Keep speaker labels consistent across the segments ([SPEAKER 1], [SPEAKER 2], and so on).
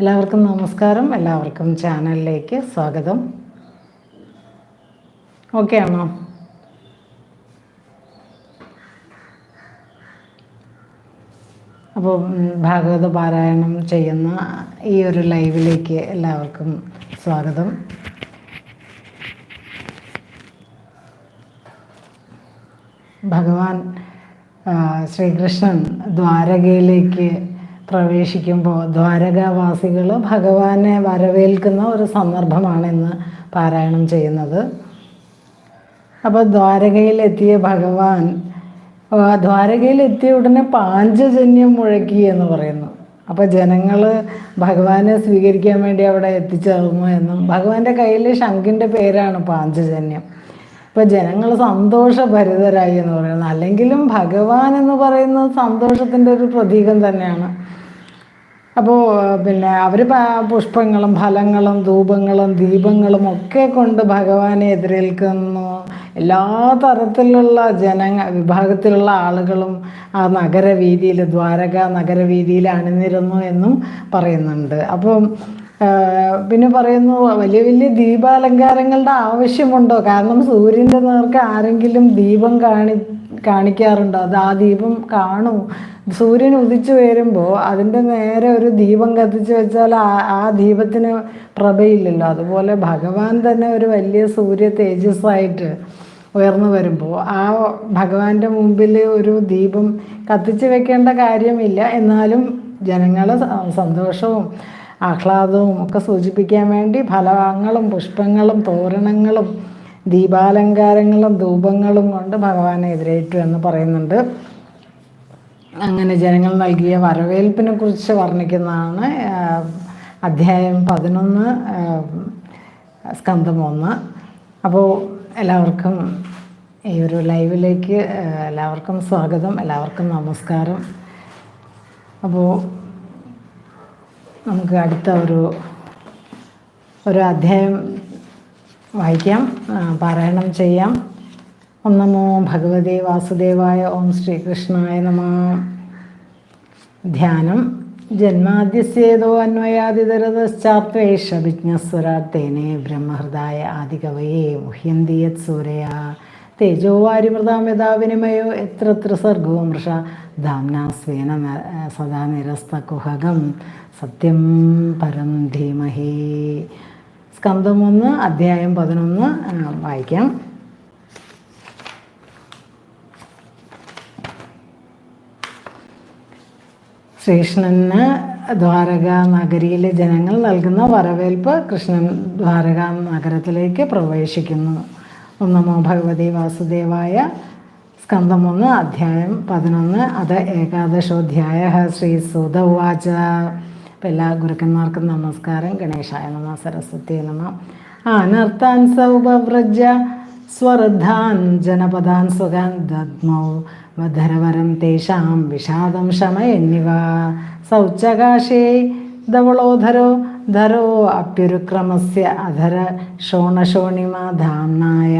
[SPEAKER 1] എല്ലാവർക്കും നമസ്കാരം. എല്ലാവർക്കും ചാനലിലേക്ക് സ്വാഗതം. ഓക്കെ ആണോ അപ്പോൾ ഭാഗവത പാരായണം ചെയ്യുന്ന ഈ ഒരു ലൈവിലേക്ക് എല്ലാവർക്കും സ്വാഗതം. ഭഗവാൻ ശ്രീകൃഷ്ണൻ ദ്വാരകയിലേക്ക് പ്രവേശിക്കുമ്പോൾ ദ്വാരകാവാസികൾ ഭഗവാനെ വരവേൽക്കുന്ന ഒരു സന്ദർഭമാണെന്ന് പാരായണം ചെയ്യുന്നത്. അപ്പോൾ ദ്വാരകയിലെത്തിയ ഭഗവാൻ ദ്വാരകയിലെത്തിയ ഉടനെ പാഞ്ചജന്യം മുഴക്കി എന്ന് പറയുന്നു. അപ്പോൾ ജനങ്ങൾ ഭഗവാനെ സ്വീകരിക്കാൻ വേണ്ടി അവിടെ എത്തിച്ചേർന്നു എന്നും ഭഗവാന്റെ കയ്യിൽ ശംഖിന്റെ പേരാണ് പാഞ്ചജന്യം. ഇപ്പോൾ ജനങ്ങൾ സന്തോഷഭരിതരായി എന്ന് പറയുന്നത് അല്ലെങ്കിലും ഭഗവാൻ എന്ന് പറയുന്നത് സന്തോഷത്തിന്റെ ഒരു പ്രതീകം തന്നെയാണ്. അപ്പോൾ പിന്നെ അവർ പുഷ്പങ്ങളും ഫലങ്ങളും ധൂപങ്ങളും ദീപങ്ങളും ഒക്കെ കൊണ്ട് ഭഗവാനെ എതിരേൽക്കുന്നു. എല്ലാ തരത്തിലുള്ള ജന വിഭാഗത്തിലുള്ള ആളുകളും ആ നഗരവീതിയിൽ ദ്വാരക നഗരവീതിയിൽ അണിനിരുന്നു എന്നും പറയുന്നുണ്ട്. അപ്പം പിന്നെ പറയുന്നു വലിയ വലിയ ദീപാലങ്കാരങ്ങളുടെ ആവശ്യമുണ്ടോ? കാരണം സൂര്യന്റെ നേർക്ക് ആരെങ്കിലും ദീപം കാണി കാണിക്കാറുണ്ടോ? അത് ആ ദീപം കാണൂ. സൂര്യൻ ഉദിച്ചു വരുമ്പോൾ അതിന്റെ നേരെ ഒരു ദീപം കത്തിച്ച് വെച്ചാൽ ആ ആ ദീപത്തിന് പ്രഭയില്ലല്ലോ. അതുപോലെ ഭഗവാൻ തന്നെ ഒരു വലിയ സൂര്യ തേജസ്സായിട്ട് ഉയർന്നു വരുമ്പോൾ ആ ഭഗവാന്റെ മുമ്പിൽ ഒരു ദീപം കത്തിച്ച് വെക്കേണ്ട കാര്യമില്ല. എന്നാലും ജനങ്ങളെ സന്തോഷവും ആഹ്ലാദവും ഒക്കെ സൂചിപ്പിക്കാൻ വേണ്ടി ഫലങ്ങളും പുഷ്പങ്ങളും തോരണങ്ങളും ദീപാലങ്കാരങ്ങളും ധൂപങ്ങളും കൊണ്ട് ഭഗവാനെ എതിരേറ്റു എന്ന് പറയുന്നുണ്ട്. അങ്ങനെ ജനങ്ങൾ നൽകിയ വരവേൽപ്പിനെ കുറിച്ച് വർണിക്കുന്നതാണ് അധ്യായം പതിനൊന്ന് സ്കന്ധം ഒന്ന്. അപ്പോൾ എല്ലാവർക്കും ഈ ഒരു ലൈവിലേക്ക് എല്ലാവർക്കും സ്വാഗതം എല്ലാവർക്കും നമസ്കാരം. അപ്പോൾ നമുക്ക് അടുത്ത ഒരു ഒരു അധ്യായം വായിക്കാം പാരായണം ചെയ്യാം. ഓം നമോ ഭഗവതേ വാസുദേവായ ഓം ശ്രീകൃഷ്ണായ നമ. ധ്യാനം ജന്മാദ്യസ്യേതോ അന്വയാതിതരതശ്ചാത്വേഷ വിജ്ഞസ്വരാത്തേനെ ബ്രഹ്മഹൃദായ ആദികവയെ മുഹ്യന്തിയത് സൂരയ. തേജോ വാരിമൃതാം യഥാ വിനിമയോ എത്ര സർഗോ മൃഷ. ദാംന സ്വേന സദാ നിരസ്ത കുഹകം സത്യം പരം ധീമഹി. സ്കന്ധം ഒന്ന് അധ്യായം പതിനൊന്ന് വായിക്കാം. ശ്രീകൃഷ്ണന് ദ്വാരക നഗരിയിലെ ജനങ്ങൾ നൽകുന്ന വരവേൽപ്പ് കൃഷ്ണൻ ദ്വാരക നഗരത്തിലേക്ക് പ്രവേശിക്കുന്നു. ഒന്നമോ ഭഗവതി വാസുദേവായ സ്കന്ധം അധ്യായം പതിനൊന്ന് അത് ഏകാദശോധ്യായ ശ്രീ സുത ഉവാച. എല്ലാ ഗുരുക്കന്മാർക്കും നമസ്കാരം. ഗണേശായ നമ സരസ്വതി നമ. അനർത്ഥാൻ സൗപവ്രജ സ്വരദ്ധാൻ ജനപദാൻ ദദ്മൗ വധരവരം തേഷാം വിഷാദം ശമ എന്നിവ. സൗച്ചകാശേ ധവളോധരോ ധരോ അപ്യുരുക്രമസ്യ അധര ശോണശോണിമ ധാംനായ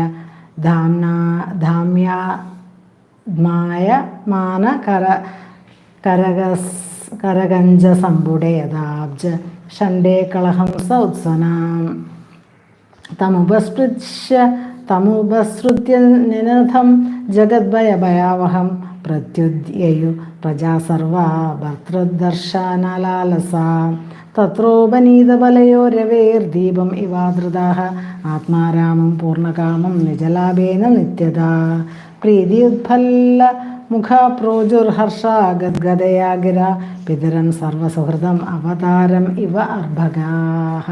[SPEAKER 1] ധാംനാ ധാമ്യാത്മായ മാന കര കരകസ് കരകഞ്ച സമ്പുടെ യഥാബ്ജ ഷണ്ടേ കളഹംസ ഉത്സനാം തമുപസ്പൃശ്യ തമുപസൃത്യ നിനഥം ജഗദ്ഭയഭയാവഹം പ്രത്യുദ്യയു പ്രജാ സർവാ ഭർത്തൃദർശാനലാലസ. തത്രോപനീതബലയോ രവേർദീപം ഇവാധൃതാः ആത്മാരാമം പൂർണകാമം നിജലാഭേന നിത്യത. പ്രീതിയുത്ഫല്ല മുഖ പ്രോജുർഹർഷാഗദ്ഗതയാഗിര ഗിര പിതരം സർവസുഹൃതം അവതാരം ഇവ അർഭകാः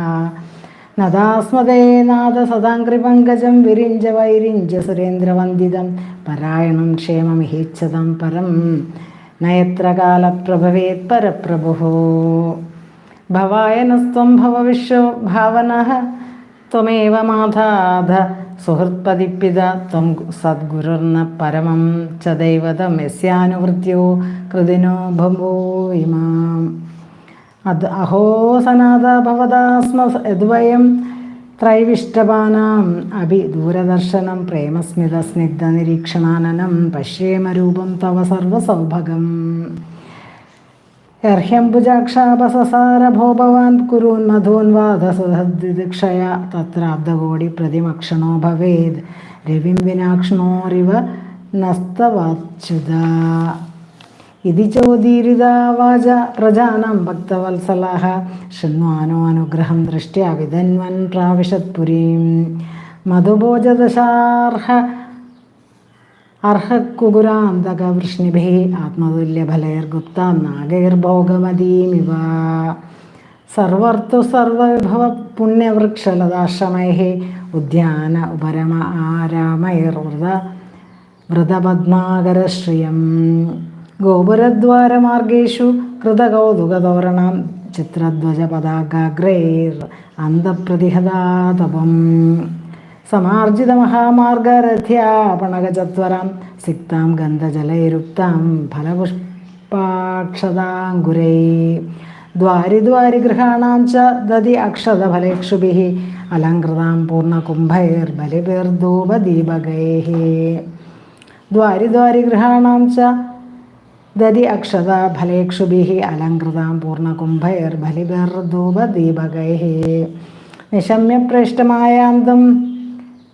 [SPEAKER 1] നദാസ്മദേ നാഥ സദാംഗ്രിപങ്കജം വിരിഞ്ച വൈരിഞ്ച സുരേന്ദ്രവന്ദിതം പരായണം ക്ഷേമമിഹിച്ഛതം പരം നയത്രകാലപ്രഭവേത് പരപ്രഭുഃ. ഭവായ നസ്ത്വം ഭവ വിശ്വ ഭാവനഃ ത്വമേവ മാധാധ സുഹൃത്പതിപ്പിത ത്വം സദ്ഗുരുർന പരമം ച ദൈവതം യസ്യാനുവൃത്യോ കൃതിനോ ബഭൂവിമാം അത് അഹോ സനാഥ ഭവദാസ്മ യദ്വയം ത്രൈവിഷ്ടപാനാം അഭി ദൂരദർശനം പ്രേമസ്മിത സ്നിഗ്ധ നിരീക്ഷണാനനം പശ്യേമരൂപം തവ സർവസൗഭഗം. യർഹ്യംബുജാക്ഷാപസസാരഭോ ഭവാൻ കുരൂൻ മധൂൻ വാദസുധദിദിക്ഷയ തത്രാബ്ദകോടി പ്രതിമക്ഷണോ ഭവേത്. രവിം വിനാക്ഷണോരിവ നസ്തവാച്യുത. ഇതി ചോദീരിതാവാച പ്രജാനം ഭക്തവത്സലാഹ. ശൃണ്വാനോ അനുഗ്രഹം ദൃഷ്ട്യാ വിധന്വൻ പ്രാവിശത്പുരീം. മധുഭോജദശാർഹ അർഹക്കുകുരാന്തകവൃഷ്ണിഭി ആത്മതുല്യഫലൈർഗുപ്താം നാഗൈർഭോഗമതീമിവ. സർവർത്തു സർവവിഭവ പുണ്യവൃക്ഷലതാശ്രമൈ ഉദ്യാന ഉപരമ ആരാമൈർവൃത വ്രതപദ്മാകരശ്രിയം. ഗോപുരദ്വാരമാർഗേഷു കൃതകൗതുകതോരണം ചിത്രധ്വജപതാഗ്രൈർ അന്തപ്രതിഹതാതപം സമാർജിതമഹാമാർഗരഥ്യാപണകചത്വരം സിക്താം ഗന്ധജലൈരുക്താം ഫലപുഷ്പാക്ഷതാങ്കുരൈ. ദ്വാരിദ്വാരിഗൃഹാണാം ച ദതി അക്ഷതഫലേക്ഷുഭിः അലങ്കൃതാം പൂർണകുംഭൈർബലിഭിർധൂപദീപകൈः ദ്വാരിദ്വാരിഗൃഹാണാം ച ദതി അക്ഷതഫലേക്ഷുഭിः അലങ്കൃതാം പൂർണകുംഭൈർബലിഭിർധൂപദീപകൈः നിശമ്യപ്രേഷ്ടമായാന്തം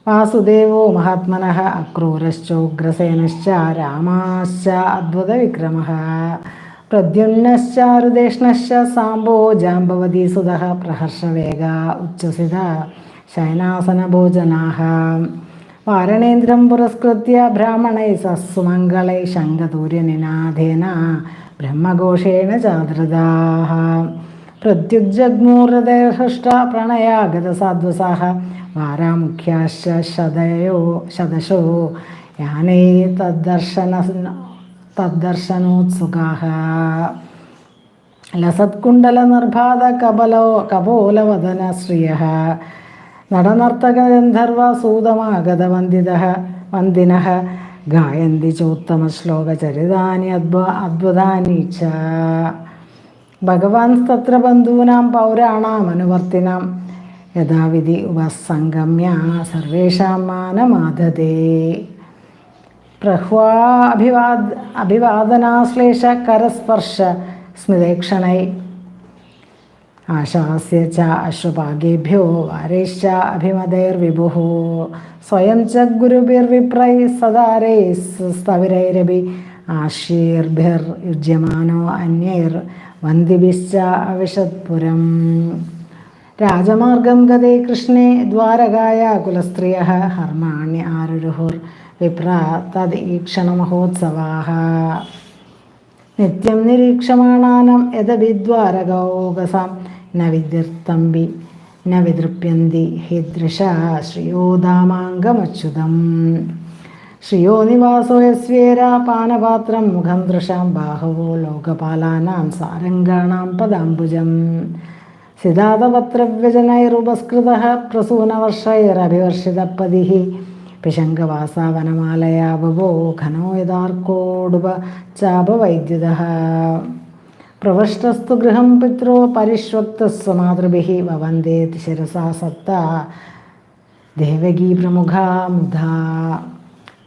[SPEAKER 1] വാസുദേവോ മഹാത്മനഃ അക്രൂരശ്ചോഗ്രസേനശ്ച രാമാശ്ച അദ്ഭുതവിക്രമः. പ്രദ്യുന്നശ്ചാരുദേഷ്ണശ്ച സാംബോ ജാമ്പവതി സുതः പ്രഹർഷവേഗ ഉച്ഛസിത ശയനാസനഭോജനാः. വാരണേന്ദ്രം പുരസ്കൃത്യ ബ്രാഹ്മണൈ സസ്സുമംഗളൈ ശങ്കതൂര്യനിനാഥേന ബ്രഹ്മഘോഷേണ ചാദൃതാः പ്രണയാഗത സാധ്വസാഹ വാരാമുഖ്യാശ്ച ശതയോ ശതശോ യാനേ തദ്ദർശന തദ്ദർശനോത്സുകാः ലസത്കുണ്ടലനിർഭാത കപലോ കപോലവദന ശ്രിയः നടനർത്തകഗന്ധർവസൂതമാഗതവന്ദിതः വന്ദിന ഗായന്തി ചോത്തമശ്ലോകചരിതാനി അദ്ഭു അദ്ഭുതാനി ച. ഭഗവാൻ തത്ര ബന്ധൂനാം പൗരാണാമനുവർത്തിനാം യഥാവിധി ഉപസംഗമ്യ സർവേഷാം മാനമാദതേ പ്രഹ്വാഭിവാദ അഭിവാദനാശ്ലേഷ കരസ്പർശ സ്മിതേക്ഷണൈ ആശാസ്യ ച അശ്വപാകേഭ്യോ വാരൈശ്ച അഭിമതൈർവിഭുः. സ്വയം ച ഗുരുഭിർവിപ്രൈ സദാരൈ സ്ഥവിരൈരഭി ആശീർഭിർ യുജ്യമാനോ അന്യൈർ വന്ദിഭിശ്ച അവിശത്പുരം. രാജമാർഗം ഗതേ കൃഷ്ണേ ദ്വാരകായ കുലസ്ത്രിയ ഹർമാണ്യ ആരുരുഹുർ വിപ്ര തദീക്ഷണമഹോത്സവാः നിത്യം നിരീക്ഷമാണാനം യഥവിദ്വാരകൗകസാം ന വിദ്യർത്തമ്പി ന വിതൃപ്യന്തി ഹിദൃശ ശ്രിയോദാമാങ്കമച്യുതം ശ്രിയോ നിവാസോ യസ്വേര പാനപാത്രം മുഖം ദൃശാം ബാഹവോ ലോകപാലാനാം സാരംഗാണാം പദാംബുജം. സിദ്ധാതപത്രവ്യജനൈരുപസ്കൃത പ്രസൂനവർഷൈരഭിവർഷിതപതി പിശങ്കവാസാവനമാലയാ ബഭോ ഘനോ യഥാർക്കോടുപ ചാപവൈദ്യുത പ്രവഷ്ടസ്തു ഗൃഹം പിത്രോ പരിഷ്വക്തസ്വ മാതൃഭി ഭവന്തേ ശിരസാ സത്ത ദേവകീ പ്രമുഖാ മുധാ.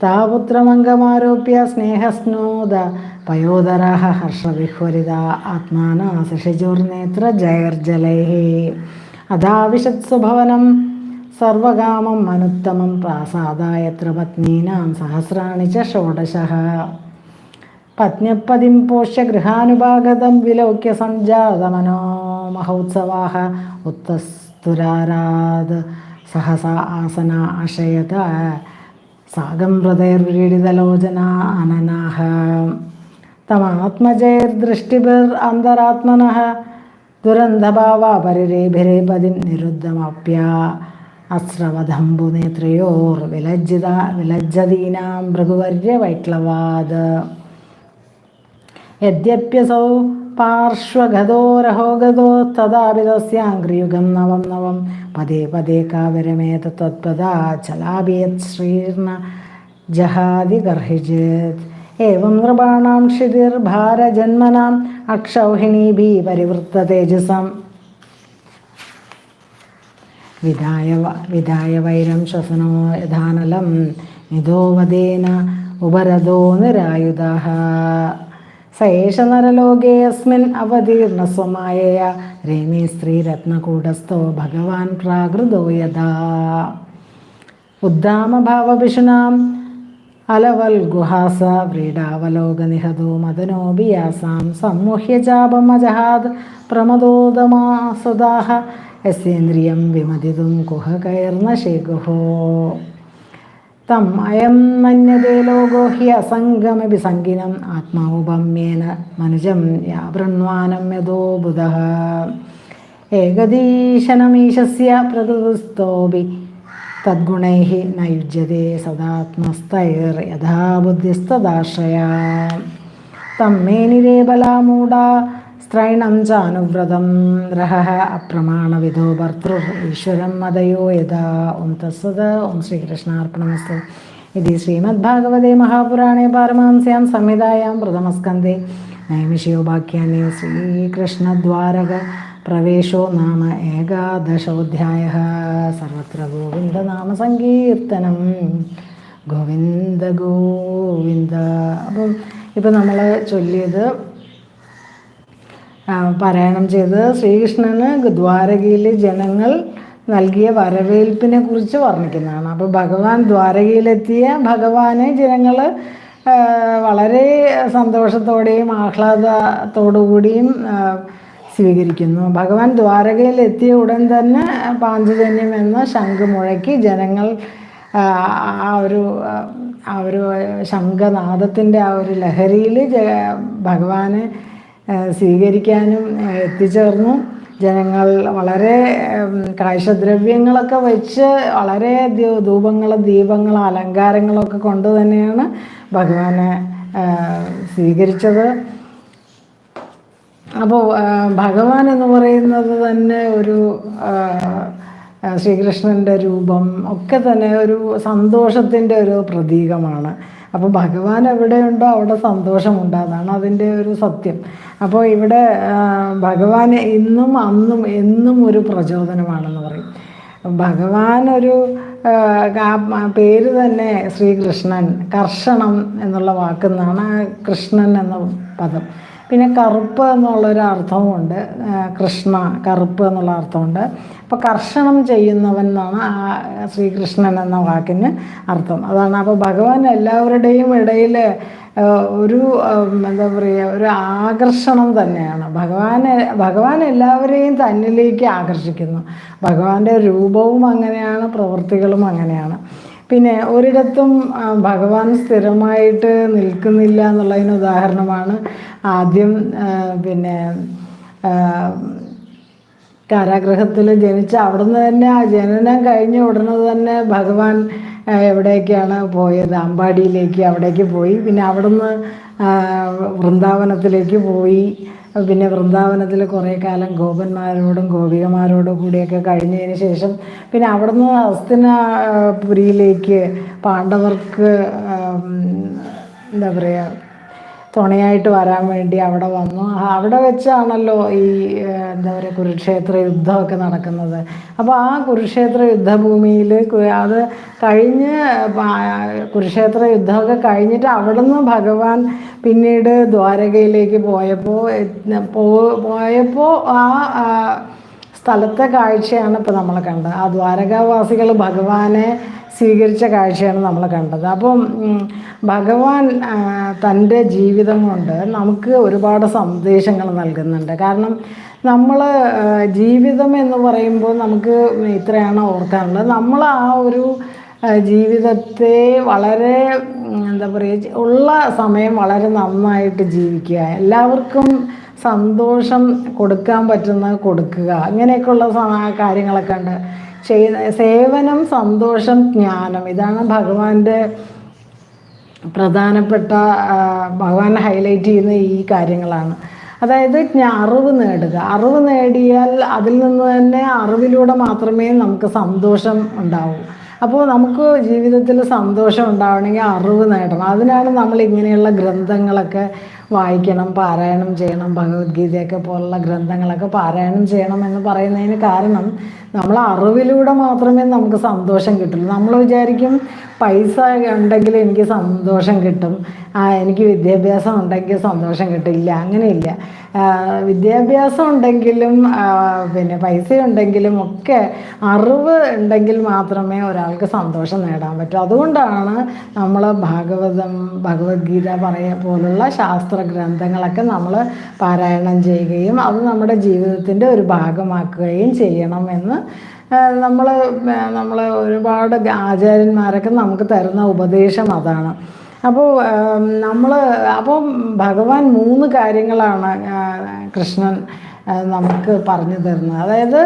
[SPEAKER 1] താപുത്രമംഗമാരോപ്യ സ്നേഹസ്നോദ. പയോദരാഹ ഹർഷവിഹ്വരിത. ആത്മാന ശിശിജോർനേത്ര ജയർജലൈ. അധാവിശത്സ്വഭവനം സർവകാമം അനുത്തമം പ്രാസാദായത്ര പത്നീനാം സഹസ്രാണി ച ഷോഡശः. പോഷ്യ ഗൃഹാനുപാഗതം വിലോക്യ സഞ്ജാതമനോ മനോമഹോത്സവാഹ ഉത്തസ്തുരാരാത് സഹസാ ആസന ആശയത സാഗം ഹൃദയർവ്രീഡിതലോചന അനനാഹ. തമാത്മജൈർദൃഷ്ടിഭിർ അന്തരാത്മനഃ. അന്തരാത്മന പരിരേഭിരേ പരിരേഭിരേപതി നിരുദ്ധമപ്യ. അസ്രവധംബുനേത്രയോർ വിലജ്ജിത വിലജ്ജതീനാം ഭൃഗുവർയ വൈക്ലവാദ് യദ്യപ്യസൗ പാർശ്വഗതോ രഹോ തഥാപി തസ്യാംഗ്രിയുഗം നവം നവം. പദേ പദേ കാവരമേത തത്പദാ ചലാഭിയത് ശ്രീർണ ജഹാതി ഗർഹിജിത്. ഏവം നൃപാണാം ക്ഷിതിർഭാരജന്മനാം അക്ഷൗഹിണീഭി പരിവൃത്ത തേജസം. വിധായ വിധായ വൈരം ശ്വസനോ യഥാനലം നിധോവദേന ഉപരതോ നിരായുധ സേഷ നരലോകേ അസ്മിൻ അവതീർണ സ്വമായയ രേമി സ്ത്രീരത്നകൂടസ്ഥോ ഭഗവാൻ പ്രാകൃതോ യഥാ. ഉദ്ദാമഭാവഭിഷുണാം അലവൽ ഗുഹാസ വ്രീഡാവലോകനിഹതോ മദനോപിയാസാം സമ്മുഹ്യ ചാപമജഹാദ് പ്രമദോദമാസുദാഹ. യസ്യേന്ദ്രിയം വിമതിതും കുഹ കയർന്ന ശേഖുഹോ. തം അയം മന്യതേ ലോകോ ഹി അസംഗമപി സംഗിനം ആത്മാവുപമ്യേന മനുജം യാവൃണ്വാനം യഥോ ബുധ. ഏകദീശനമീശസ്യ പ്രകൃതിസ്തോപി തദ്ഗുണൈ ന സദാത്മസ്തൈർ യഥാ ബുദ്ധിസ്തദാശ്രയ തം മേ ബലാമൂഢ സ്ത്രൈണം അനുവ്രതം രഹ അപ്രമാണവിധോ ഭർത്തൃ ഈശ്വരം മതയോ യഥാ ഓം തസ്സത് ഓം ശ്രീകൃഷ്ണാർപ്പണമസ്തു ഇത് ശ്രീമദ്ഭാഗവതേ മഹാപുരാണേ പാരമഹംസ്യാം സംഹിതായാം പ്രഥമസ്കന്ധേ നൈമിഷിയോപാഖ്യാനേ ശ്രീകൃഷ്ണദ്വാരക പ്രവേശോ നാമ ഏകാദശോധ്യായ സർവത്ര ഗോവിന്ദനാമസങ്കീർത്തനം ഗോവിന്ദ ഗോവിന്ദ അപ്പം ഇപ്പം നമ്മൾ ചൊല്ലിയത് പാരായണം ചെയ്ത് ശ്രീകൃഷ്ണന് ദ്വാരകയിലെ ജനങ്ങൾ നൽകിയ വരവേൽപ്പിനെ കുറിച്ച് വർണിക്കുന്നതാണ്. അപ്പോൾ ഭഗവാൻ ദ്വാരകയിലെത്തിയ ഭഗവാനെ ജനങ്ങൾ വളരെ സന്തോഷത്തോടെയും ആഹ്ലാദത്തോടുകൂടിയും സ്വീകരിക്കുന്നു. ഭഗവാൻ ദ്വാരകയിൽ എത്തിയ ഉടൻ തന്നെ പാഞ്ചജന്യം എന്ന ശംഖ് മുഴക്കി ജനങ്ങൾ ആ, ഒരു ആ ഒരു ശംഖനാദത്തിന്റെ ആ ഒരു ലഹരിയിൽ ഭഗവാനെ സ്വീകരിക്കാനും എത്തിച്ചേർന്നു. ജനങ്ങൾ വളരെ കാഴ്ചദ്രവ്യങ്ങളൊക്കെ വെച്ച് വളരെ ധൂപങ്ങൾ ദീപങ്ങൾ അലങ്കാരങ്ങളൊക്കെ കൊണ്ട് തന്നെയാണ് ഭഗവാനെ സ്വീകരിച്ചത്. അപ്പോൾ ഭഗവാൻ എന്ന് പറയുന്നത് തന്നെ ഒരു ശ്രീകൃഷ്ണന്റെ രൂപം ഒക്കെ തന്നെ ഒരു സന്തോഷത്തിന്റെ ഒരു പ്രതീകമാണ്. അപ്പോൾ ഭഗവാൻ എവിടെയുണ്ടോ അവിടെ സന്തോഷമുണ്ട് അതാണ് അതിന്റെ ഒരു സത്യം. അപ്പോൾ ഇവിടെ ഭഗവാന് ഇന്നും അന്നും എന്നും ഒരു പ്രചോദനമാണെന്ന് പറയും. ഭഗവാൻ ഒരു പേര് തന്നെ ശ്രീകൃഷ്ണൻ കർഷണം എന്നുള്ള വാക്കുന്നാണ് കൃഷ്ണൻ എന്ന പദം. പിന്നെ കറുപ്പ് എന്നുള്ളൊരു അർത്ഥവുമുണ്ട് ആ, കൃഷ്ണ കറുപ്പ് എന്നുള്ള അർത്ഥമുണ്ട്. അപ്പോൾ കർഷണം ചെയ്യുന്നവൻ എന്നാണ് ആ ശ്രീകൃഷ്ണൻ എന്ന വാക്കിന് അർത്ഥം. അതാണ് അപ്പോൾ ഭഗവാൻ എല്ലാവരുടെയും ഇടയിൽ ഒരു എന്താ പറയുക ഒരു ആകർഷണം തന്നെയാണ്. ഭഗവാനെ ഭഗവാൻ എല്ലാവരെയും തന്നിലേക്ക് ആകർഷിക്കുന്നു. ഭഗവാന്റെ രൂപവും അങ്ങനെയാണ് പ്രവൃത്തികളും അങ്ങനെയാണ്. പിന്നെ ഒരിടത്തും ഭഗവാൻ സ്ഥിരമായിട്ട് നിൽക്കുന്നില്ല എന്നുള്ളതിന് ഉദാഹരണമാണ് ആദ്യം പിന്നെ കാരാഗ്രഹത്തിൽ ജനിച്ച അവിടുന്ന് തന്നെ ആ ജനനം കഴിഞ്ഞ ഉടനെ തന്നെ ഭഗവാൻ എവിടേക്കാണ് പോയത്? അമ്പാടിയിലേക്ക് അവിടേക്ക് പോയി. പിന്നെ അവിടുന്ന് വൃന്ദാവനത്തിലേക്ക് പോയി. പിന്നെ വൃന്ദാവനത്തിൽ കുറേ കാലം ഗോപന്മാരോടും ഗോപികമാരോടും കൂടിയൊക്കെ കഴിഞ്ഞതിന് ശേഷം പിന്നെ അവിടുന്ന് ഹസ്തിനപുരിയിലേക്ക് പാണ്ഡവർക്ക് ആം, എന്താ പറയുക തുണയായിട്ട് വരാൻ വേണ്ടി അവിടെ വന്നു. അവിടെ വെച്ചാണല്ലോ ഈ എന്താ പറയുക കുരുക്ഷേത്ര യുദ്ധമൊക്കെ നടക്കുന്നത്. അപ്പോൾ ആ കുരുക്ഷേത്ര യുദ്ധഭൂമിയിൽ അത് കഴിഞ്ഞ് കുരുക്ഷേത്ര യുദ്ധമൊക്കെ കഴിഞ്ഞിട്ട് അവിടുന്ന് ഭഗവാൻ പിന്നീട് ദ്വാരകയിലേക്ക് പോയപ്പോൾ പോയപ്പോൾ ആ, സ്ഥലത്തെ കാഴ്ചയാണ് ഇപ്പോൾ നമ്മൾ കണ്ടത്. ആ ദ്വാരകാവാസികൾ ഭഗവാനെ സ്വീകരിച്ച കാഴ്ചയാണ് നമ്മൾ കണ്ടത്. അപ്പം ഭഗവാൻ തന്റെ ജീവിതം കൊണ്ട് നമുക്ക് ഒരുപാട് സന്ദേശങ്ങൾ നൽകുന്നുണ്ട്. കാരണം നമ്മൾ ജീവിതം എന്ന് പറയുമ്പോൾ നമുക്ക് ഇത്രയാണ് ഓർക്കാറുള്ളത്. നമ്മൾ ആ ഒരു ജീവിതത്തെ വളരെ എന്താ പറയുക ഉള്ള സമയം വളരെ നന്നായിട്ട് ജീവിക്കുക. എല്ലാവർക്കും സന്തോഷം കൊടുക്കാൻ പറ്റുന്ന കൊടുക്കുക. അങ്ങനെയൊക്കെയുള്ള കാര്യങ്ങളൊക്കെ ഉണ്ട്. ചെയ്യുന്ന സേവനം സന്തോഷം ജ്ഞാനം. ഇതാണ് ഭഗവാന്റെ പ്രധാനപ്പെട്ട ഭഗവാൻ ഹൈലൈറ്റ് ചെയ്യുന്ന ഈ കാര്യങ്ങളാണ്. അതായത് അറിവ് നേടുക. അറിവ് നേടിയാൽ അതിൽ നിന്ന് തന്നെ അറിവിലൂടെ മാത്രമേ നമുക്ക് സന്തോഷം ഉണ്ടാവൂ. അപ്പോൾ നമുക്ക് ജീവിതത്തിൽ സന്തോഷം ഉണ്ടാവണമെങ്കിൽ അറിവ് നേടണം. അതിനാണ് നമ്മൾ ഇങ്ങനെയുള്ള ഗ്രന്ഥങ്ങളൊക്കെ വായിക്കണം പാരായണം ചെയ്യണം ഭഗവത്ഗീതയൊക്കെ പോലുള്ള ഗ്രന്ഥങ്ങളൊക്കെ പാരായണം ചെയ്യണം എന്ന് പറയുന്നതിന് കാരണം നമ്മൾ അറിവിലൂടെ മാത്രമേ നമുക്ക് സന്തോഷം കിട്ടുള്ളൂ. നമ്മൾ വിചാരിക്കും പൈസ ഉണ്ടെങ്കിൽ എനിക്ക് സന്തോഷം കിട്ടും. ആ എനിക്ക് വിദ്യാഭ്യാസം ഉണ്ടെങ്കിൽ സന്തോഷം കിട്ടില്ല അങ്ങനെയില്ല. വിദ്യാഭ്യാസം ഉണ്ടെങ്കിലും പിന്നെ പൈസ ഉണ്ടെങ്കിലും ഒക്കെ അറിവ് ഉണ്ടെങ്കിൽ മാത്രമേ ഒരാൾക്ക് സന്തോഷം നേടാൻ പറ്റൂ. അതുകൊണ്ടാണ് നമ്മൾ ഭാഗവതം ഭഗവത്ഗീത പറയ പോലുള്ള ശാസ്ത്ര ഗ്രന്ഥങ്ങളൊക്കെ നമ്മൾ പാരായണം ചെയ്യുകയും അത് നമ്മുടെ ജീവിതത്തിന്റെ ഒരു ഭാഗമാക്കുകയും ചെയ്യണമെന്ന് നമ്മൾ നമ്മൾ ഒരുപാട് ആചാര്യന്മാരൊക്കെ നമുക്ക് തരുന്ന ഉപദേശം അതാണ്. അപ്പോൾ നമ്മൾ അപ്പോൾ ഭഗവാൻ മൂന്ന് കാര്യങ്ങളാണ് കൃഷ്ണൻ നമുക്ക് പറഞ്ഞു തരുന്നത്. അതായത്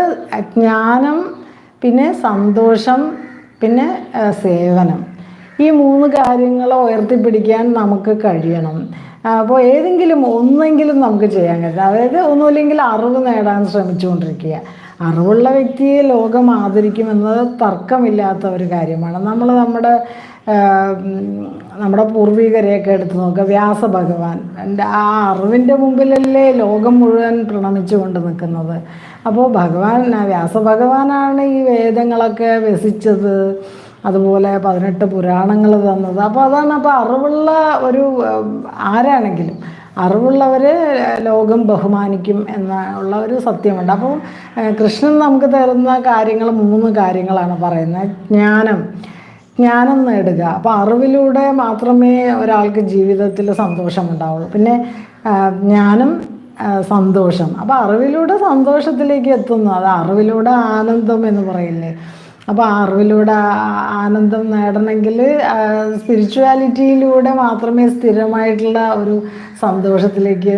[SPEAKER 1] ജ്ഞാനം പിന്നെ സന്തോഷം പിന്നെ സേവനം. ഈ മൂന്ന് കാര്യങ്ങളെ ഉയർത്തിപ്പിടിക്കാൻ നമുക്ക് കഴിയണം. അപ്പോൾ ഏതെങ്കിലും ഒന്നെങ്കിലും നമുക്ക് ചെയ്യാൻ കഴിയും അതായത് ഒന്നുമില്ലെങ്കിൽ അറിവ് നേടാൻ ശ്രമിച്ചുകൊണ്ടിരിക്കുക. അറിവുള്ള വ്യക്തിയെ ലോകം ആദരിക്കുമെന്നത് തർക്കമില്ലാത്ത ഒരു കാര്യമാണ്. നമ്മൾ നമ്മുടെ നമ്മുടെ പൂർവികരെയൊക്കെ എടുത്ത് നോക്കുക വ്യാസഭഗവാൻ. എന്റെ ആ അറിവിന്റെ മുമ്പിലല്ലേ ലോകം മുഴുവൻ പ്രണമിച്ചുകൊണ്ട് നിൽക്കുന്നത്. അപ്പോൾ ഭഗവാൻ വ്യാസഭഗവാനാണ് ഈ വേദങ്ങളൊക്കെ വ്യസിച്ചത് അതുപോലെ പതിനെട്ട് പുരാണങ്ങൾ തന്നത്. അപ്പോൾ അതാണ് അപ്പോൾ അറിവുള്ള ഒരു ആരാണെങ്കിലും അറിവുള്ളവർ ലോകം ബഹുമാനിക്കും എന്നുള്ള ഒരു സത്യമുണ്ട്. അപ്പോൾ കൃഷ്ണൻ നമുക്ക് തരുന്ന കാര്യങ്ങൾ മൂന്ന് കാര്യങ്ങളാണ് പറയുന്നത്. ജ്ഞാനം. ജ്ഞാനം നേടുക. അപ്പോൾ അറിവിലൂടെ മാത്രമേ ഒരാൾക്ക് ജീവിതത്തിൽ സന്തോഷമുണ്ടാവുള്ളൂ. പിന്നെ ജ്ഞാനം സന്തോഷം. അപ്പോൾ അറിവിലൂടെ സന്തോഷത്തിലേക്ക് എത്തുന്നു. അത് അറിവിലൂടെ ആനന്ദം എന്ന് പറയില്ലേ? അപ്പോൾ അറിവിലൂടെ ആനന്ദം നേടണമെങ്കിൽ സ്പിരിച്വാലിറ്റിയിലൂടെ മാത്രമേ സ്ഥിരമായിട്ടുള്ള ഒരു സന്തോഷത്തിലേക്ക്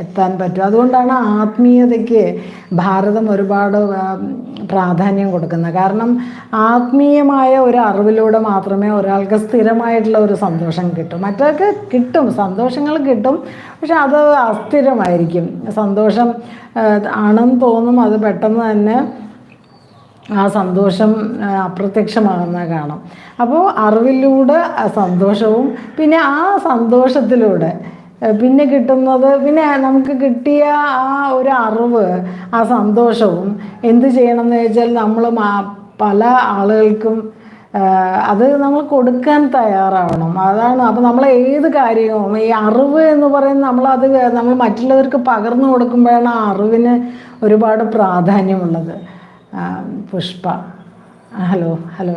[SPEAKER 1] എത്താൻ പറ്റൂ. അതുകൊണ്ടാണ് ആത്മീയതയ്ക്ക് ഭാരതം ഒരുപാട് പ്രാധാന്യം കൊടുക്കുന്നത്. കാരണം ആത്മീയമായ ഒരു അറിവിലൂടെ മാത്രമേ ഒരാൾക്ക് സ്ഥിരമായിട്ടുള്ള ഒരു സന്തോഷം കിട്ടും. മറ്റൊക്കെ കിട്ടും സന്തോഷങ്ങൾ കിട്ടും പക്ഷെ അത് അസ്ഥിരമായിരിക്കും. സന്തോഷം ആണെന്ന് തോന്നും അത് പെട്ടെന്ന് തന്നെ ആ സന്തോഷം അപ്രത്യക്ഷമാകുന്ന കാണാം. അപ്പോൾ അറിവിലൂടെ സന്തോഷവും പിന്നെ ആ സന്തോഷത്തിലൂടെ പിന്നെ കിട്ടുന്നത് പിന്നെ നമുക്ക് കിട്ടിയ ആ ഒരു അറിവ് ആ സന്തോഷവും എന്ത് ചെയ്യണം എന്ന് വെച്ചാൽ നമ്മൾ പല ആളുകൾക്കും അത് നമ്മൾ കൊടുക്കാൻ തയ്യാറാവണം. അതാണ് അപ്പോൾ നമ്മൾ ഏത് കാര്യവും ഈ അറിവ് എന്ന് പറയുന്നത് നമ്മളത് നമ്മൾ മറ്റുള്ളവർക്ക് പകർന്നു കൊടുക്കുമ്പോഴാണ് ആ അറിവിന് ഒരുപാട് പ്രാധാന്യമുള്ളത്. പുഷ്പ. Hello hello.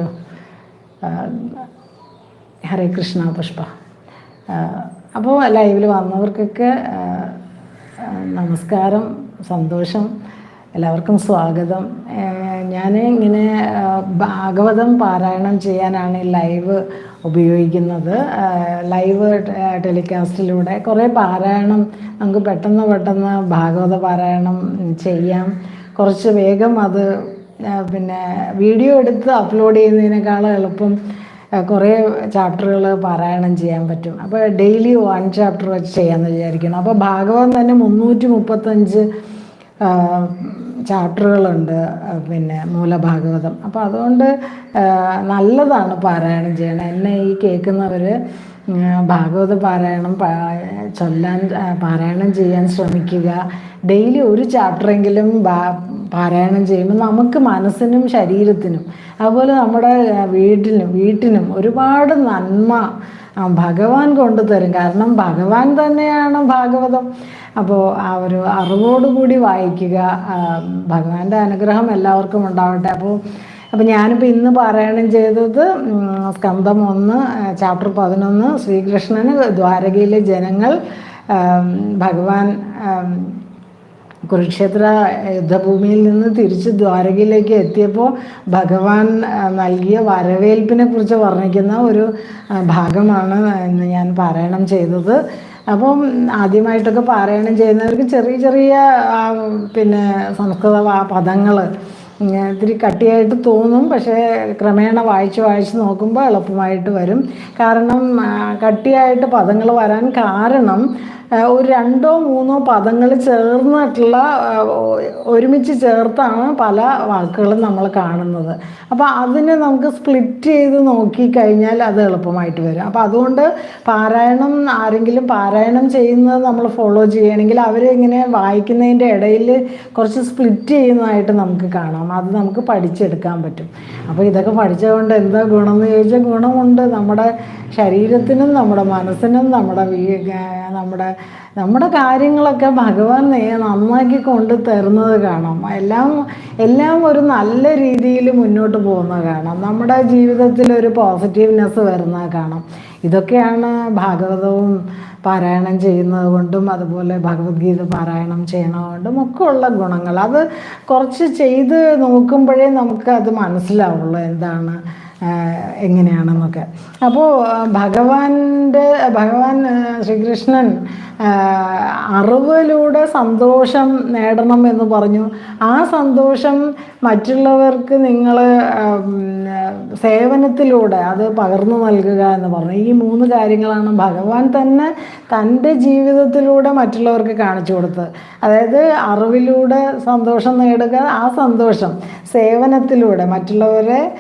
[SPEAKER 1] ഹരേ കൃഷ്ണ പുഷ്പ. അപ്പോൾ ലൈവിൽ വന്നവർക്കൊക്കെ നമസ്കാരം സന്തോഷം എല്ലാവർക്കും സ്വാഗതം. ഞാൻ ഇങ്ങനെ ഭാഗവതം പാരായണം ചെയ്യാനാണ് ഈ ലൈവ് ഉപയോഗിക്കുന്നത്. ലൈവ് ടെലികാസ്റ്റിലൂടെ കുറേ പാരായണം നമുക്ക് പെട്ടെന്ന് പെട്ടെന്ന് ഭാഗവത പാരായണം ചെയ്യാം. കുറച്ച് വേഗം അത് പിന്നെ വീഡിയോ എടുത്ത് അപ്ലോഡ് ചെയ്യുന്നതിനേക്കാൾ എളുപ്പം കുറേ ചാപ്റ്ററുകൾ പാരായണം ചെയ്യാൻ പറ്റും. അപ്പോൾ ഡെയിലി വൺ ചാപ്റ്റർ വെച്ച് ചെയ്യാമെന്ന് വിചാരിക്കണം അപ്പോൾ ഭാഗവതം തന്നെ മുന്നൂറ്റി മുപ്പത്തഞ്ച് ചാപ്റ്ററുകളുണ്ട് പിന്നെ മൂലഭാഗവതം. അപ്പോൾ അതുകൊണ്ട് നല്ലതാണ് പാരായണം ചെയ്യണം. എന്നെ ഈ കേൾക്കുന്നവർ ഭാഗവത പാരായണം ചൊല്ലാൻ പാരായണം ചെയ്യാൻ ശ്രമിക്കുക. ഡെയിലി ഒരു ചാപ്റ്ററെങ്കിലും പാരായണം ചെയ്യുമ്പോൾ നമുക്ക് മനസ്സിനും ശരീരത്തിനും അതുപോലെ നമ്മുടെ വീട്ടിനും വീട്ടിനും ഒരുപാട് നന്മ ഭഗവാൻ കൊണ്ടുതരും കാരണം ഭഗവാൻ തന്നെയാണ് ഭാഗവതം. അപ്പോൾ ആ ഒരു അറിവോടുകൂടി വായിക്കുക ഭഗവാന്റെ അനുഗ്രഹം എല്ലാവർക്കും ഉണ്ടാവട്ടെ. അപ്പോൾ അപ്പോൾ ഞാനിപ്പോൾ ഇന്ന് പാരായണം ചെയ്തത് സ്കന്ധം ഒന്ന് ചാപ്റ്റർ പതിനൊന്ന് ശ്രീകൃഷ്ണന് ദ്വാരകയിലെ ജനങ്ങൾ ഭഗവാൻ കുരുക്ഷേത്ര യുദ്ധഭൂമിയിൽ നിന്ന് തിരിച്ച് ദ്വാരകയിലേക്ക് എത്തിയപ്പോൾ ഭഗവാൻ നൽകിയ വരവേൽപ്പിനെ കുറിച്ച് വർണിക്കുന്ന ഒരു ഭാഗമാണ് ഞാൻ പാരായണം ചെയ്തത്. അപ്പം ആദ്യമായിട്ടൊക്കെ പാരായണം ചെയ്യുന്നവർക്ക് ചെറിയ ചെറിയ പിന്നെ സംസ്കൃത പദങ്ങൾ ഇത്തിരി കട്ടിയായിട്ട് തോന്നും പക്ഷേ ക്രമേണ വായിച്ച് വായിച്ച് നോക്കുമ്പോൾ എളുപ്പമായിട്ട് വരും. കാരണം കട്ടിയായിട്ട് പദങ്ങൾ വരാൻ കാരണം ഒരു രണ്ടോ മൂന്നോ പദങ്ങൾ ചേർന്നിട്ടുള്ള ഒരുമിച്ച് ചേർത്താണ് പല വാക്കുകളും നമ്മൾ കാണുന്നത്. അപ്പോൾ അതിനെ നമുക്ക് സ്പ്ലിറ്റ് ചെയ്ത് നോക്കിക്കഴിഞ്ഞാൽ അത് എളുപ്പമായിട്ട് വരും. അപ്പോൾ അതുകൊണ്ട് പാരായണം ആരെങ്കിലും പാരായണം ചെയ്യുന്നത് നമ്മൾ ഫോളോ ചെയ്യണമെങ്കിൽ അവരിങ്ങനെ വായിക്കുന്നതിന്റെ ഇടയിൽ കുറച്ച് സ്പ്ലിറ്റ് ചെയ്യുന്നതായിട്ട് നമുക്ക് കാണാം. അത് നമുക്ക് പഠിച്ചെടുക്കാൻ പറ്റും. അപ്പോൾ ഇതൊക്കെ പഠിച്ചതുകൊണ്ട് എന്താ ഗുണം എന്ന് ചോദിച്ചാൽ ഗുണമുണ്ട്. നമ്മുടെ ശരീരത്തിനും നമ്മുടെ മനസ്സിനും നമ്മുടെ നമ്മുടെ നമ്മുടെ കാര്യങ്ങളൊക്കെ ഭഗവാൻ നന്നാക്കി കൊണ്ട് തരുന്നത് കാണാം. എല്ലാം എല്ലാം ഒരു നല്ല രീതിയിൽ മുന്നോട്ട് പോകുന്നത് കാണാം. നമ്മുടെ ജീവിതത്തിൽ ഒരു പോസിറ്റീവ്നെസ് വരുന്നത് കാണാം. ഇതൊക്കെയാണ് ഭാഗവതവും പാരായണം ചെയ്യുന്നത് കൊണ്ടും അതുപോലെ ഭഗവത്ഗീത പാരായണം ചെയ്യണത് കൊണ്ടും ഒക്കെ ഉള്ള ഗുണങ്ങൾ. അത് കുറച്ച് ചെയ്ത് നോക്കുമ്പോഴേ നമുക്ക് അത് മനസ്സിലാവുള്ളൂ എന്താണ് എങ്ങനെയാണെന്നൊക്കെ. അപ്പോൾ ഭഗവാന്റെ ഭഗവാൻ ശ്രീകൃഷ്ണൻ അറിവിലൂടെ സന്തോഷം നേടണം എന്ന് പറഞ്ഞു. ആ സന്തോഷം മറ്റുള്ളവർക്ക് നിങ്ങൾ സേവനത്തിലൂടെ അത് പകർന്നു നൽകുക എന്ന് പറഞ്ഞു. ഈ മൂന്ന് കാര്യങ്ങളാണ് ഭഗവാൻ തന്നെ തന്റെ ജീവിതത്തിലൂടെ മറ്റുള്ളവർക്ക് കാണിച്ചു കൊടുത്തത്. അതായത് അറിവിലൂടെ സന്തോഷം നേടുക ആ സന്തോഷം സേവനത്തിലൂടെ മറ്റുള്ളവരെ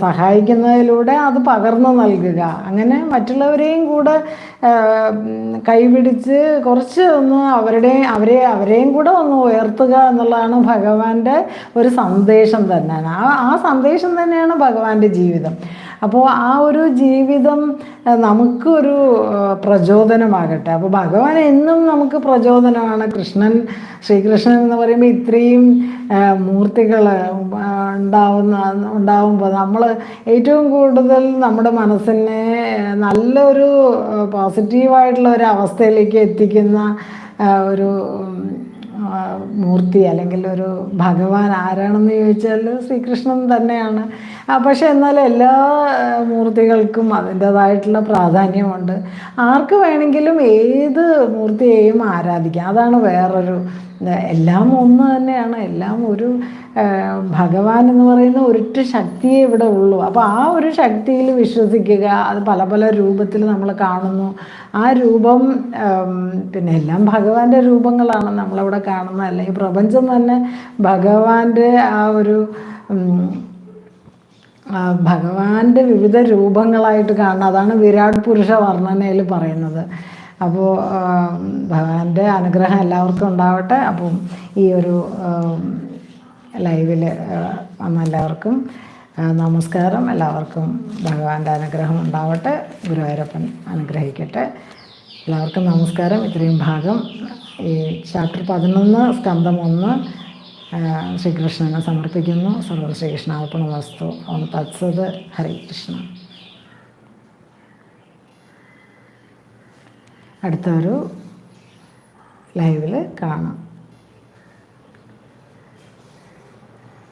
[SPEAKER 1] സഹായിക്കുന്നതിലൂടെ അത് പകർന്നു നൽകുക. അങ്ങനെ മറ്റുള്ളവരെയും കൂടെ കൈപിടിച്ച് കുറച്ച് ഒന്ന് അവരുടെ അവരെ അവരെയും കൂടെ ഒന്ന് ഉയർത്തുക എന്നുള്ളതാണ് ഭഗവാന്റെ ഒരു സന്ദേശം തന്നെയാണ്. ആ ആ സന്ദേശം തന്നെയാണ് ഭഗവാന്റെ ജീവിതം. അപ്പോൾ ആ ഒരു ജീവിതം നമുക്കൊരു പ്രചോദനമാകട്ടെ. അപ്പോൾ ഭഗവാൻ എന്നും നമുക്ക് പ്രചോദനമാണ്. കൃഷ്ണൻ ശ്രീകൃഷ്ണൻ എന്ന് പറയുമ്പോൾ ഇത്രയും മൂർത്തികൾ ഉണ്ടാവുന്ന ഉണ്ടാവുമ്പോൾ നമ്മൾ ഏറ്റവും കൂടുതൽ നമ്മുടെ മനസ്സിനെ നല്ലൊരു പോസിറ്റീവായിട്ടുള്ള ഒരു അവസ്ഥയിലേക്ക് എത്തിക്കുന്ന ഒരു മൂർത്തി അല്ലെങ്കിൽ ഒരു ഭഗവാൻ ആരാണെന്ന് ചോദിച്ചാൽ ശ്രീകൃഷ്ണൻ തന്നെയാണ്. പക്ഷെ എന്നാൽ എല്ലാ മൂർത്തികൾക്കും അതിന്റേതായിട്ടുള്ള പ്രാധാന്യമുണ്ട്. ആർക്ക് വേണമെങ്കിലും ഏത് മൂർത്തിയെയും ആരാധിക്കാം. അതാണ് വേറൊരു എല്ലാം ഒന്ന് തന്നെയാണ്. എല്ലാം ഒരു ഭഗവാൻ എന്ന് പറയുന്ന ഒരൊറ്റ ശക്തിയേ ഇവിടെ ഉള്ളൂ. അപ്പോൾ ആ ഒരു ശക്തിയിൽ വിശ്വസിക്കുക അത് പല പല രൂപത്തിൽ നമ്മൾ കാണുന്നു. ആ രൂപം പിന്നെ എല്ലാം ഭഗവാന്റെ രൂപങ്ങളാണ് നമ്മളവിടെ കാണുന്നത്. അല്ലെങ്കിൽ പ്രപഞ്ചം തന്നെ ഭഗവാന്റെ ആ ഒരു ഭഗവാന്റെ വിവിധ രൂപങ്ങളായിട്ട് കാണുന്നത്. അതാണ് വിരാട് പുരുഷ വർണനയിൽ പറയുന്നത്. അപ്പോൾ ഭഗവാന്റെ അനുഗ്രഹം എല്ലാവർക്കും ഉണ്ടാവട്ടെ. അപ്പം ഈ ഒരു ലൈവിൽ വന്ന എല്ലാവർക്കും നമസ്കാരം. എല്ലാവർക്കും ഭഗവാന്റെ അനുഗ്രഹം ഉണ്ടാവട്ടെ. ഗുരുവായൂരപ്പൻ അനുഗ്രഹിക്കട്ടെ. എല്ലാവർക്കും നമസ്കാരം. ഇത്രയും ഭാഗം ഈ ചാപ്റ്റർ പതിനൊന്ന് സ്കന്ധം ഒന്ന് ശ്രീകൃഷ്ണനെ സമർപ്പിക്കുന്നു. സർവ ശ്രീകൃഷ്ണാർപ്പണ വസ്തു ഓം തത്സത് ഹരേ കൃഷ്ണ. അടുത്തൊരു ലൈവിൽ കാണാം.